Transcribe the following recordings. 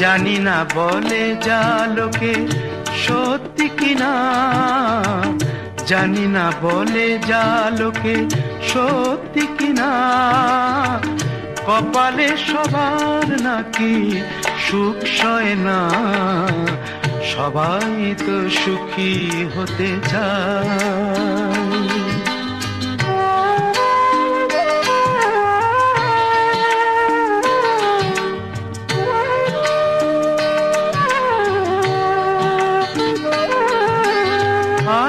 জানি না বলে যা লোকে সত্যি কিনা। জানি না বলে যা লোকে সত্যি কিনা। কপালে সবার নাকি সুখ সয় না। সবাই তো সুখী হতে চায়।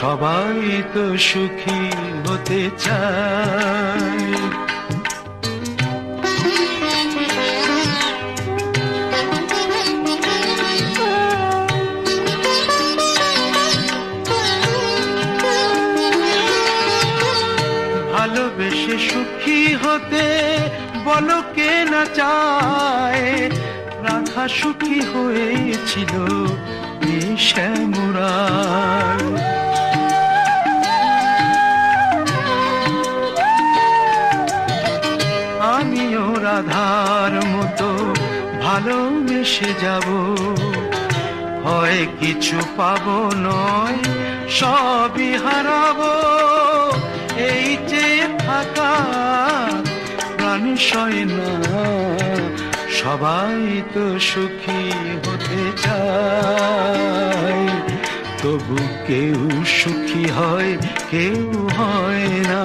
সবাই তো সুখী হতে চায়। ভালোবেসে সুখী হতে বলো কে না চায়। রাধা সুখী হয়েছিল এই রাধার মতো ভালোবেসে যাব। হয় কিছু পাবো নয়, সবই হারাবো। এই যে থাকা প্রাণী সয় না, সবাই তো সুখী হতে চায়। তবু কেউ সুখী হয়, কেউ হয় না।